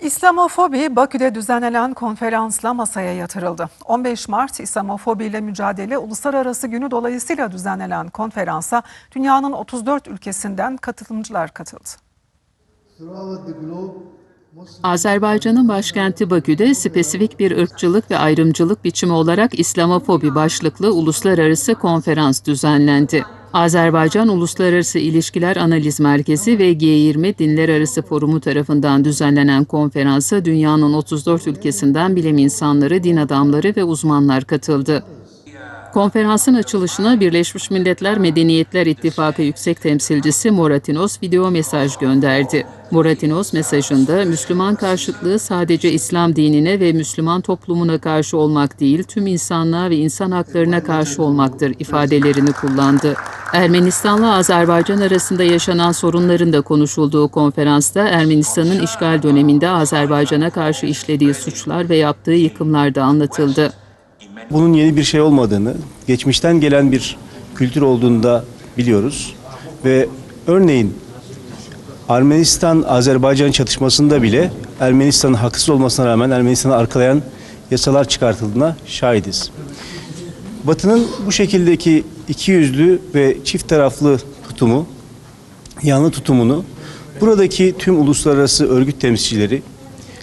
İslamofobi Bakü'de düzenlenen konferansla masaya yatırıldı. 15 Mart İslamofobi ile Mücadele Uluslararası Günü dolayısıyla düzenlenen konferansa dünyanın 34 ülkesinden katılımcılar katıldı. Azerbaycan'ın başkenti Bakü'de spesifik bir ırkçılık ve ayrımcılık biçimi olarak İslamofobi başlıklı uluslararası konferans düzenlendi. Azerbaycan Uluslararası İlişkiler Analiz Merkezi ve G20 Dinler Arası Forumu tarafından düzenlenen konferansa dünyanın 34 ülkesinden bilim insanları, din adamları ve uzmanlar katıldı. Konferansın açılışına Birleşmiş Milletler Medeniyetler İttifakı Yüksek Temsilcisi Moratinos video mesaj gönderdi. Moratinos mesajında Müslüman karşıtlığı sadece İslam dinine ve Müslüman toplumuna karşı olmak değil, tüm insanlığa ve insan haklarına karşı olmaktır ifadelerini kullandı. Ermenistan'la Azerbaycan arasında yaşanan sorunların da konuşulduğu konferansta Ermenistan'ın işgal döneminde Azerbaycan'a karşı işlediği suçlar ve yaptığı yıkımlar da anlatıldı. Bunun yeni bir şey olmadığını, geçmişten gelen bir kültür olduğunu da biliyoruz. Ve örneğin Ermenistan-Azerbaycan çatışmasında bile Ermenistan'ın haksız olmasına rağmen Ermenistan'ı arkalayan yasalar çıkartıldığına şahidiz. Batı'nın bu şekildeki ikiyüzlü ve çift taraflı tutumu, yanlı tutumunu buradaki tüm uluslararası örgüt temsilcileri,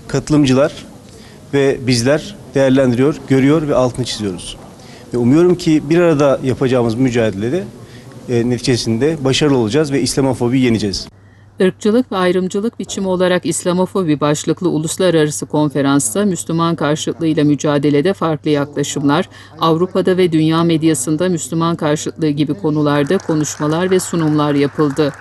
katılımcılar ve bizler değerlendiriyor, görüyor ve altını çiziyoruz. Ve umuyorum ki bir arada yapacağımız mücadelede e, neticesinde başarılı olacağız ve İslamofobiyi yeneceğiz. Irkçılık ve ayrımcılık biçimi olarak İslamofobi başlıklı uluslararası konferansta Müslüman karşıtlığıyla mücadelede farklı yaklaşımlar, Avrupa'da ve dünya medyasında Müslüman karşıtlığı gibi konularda konuşmalar ve sunumlar yapıldı.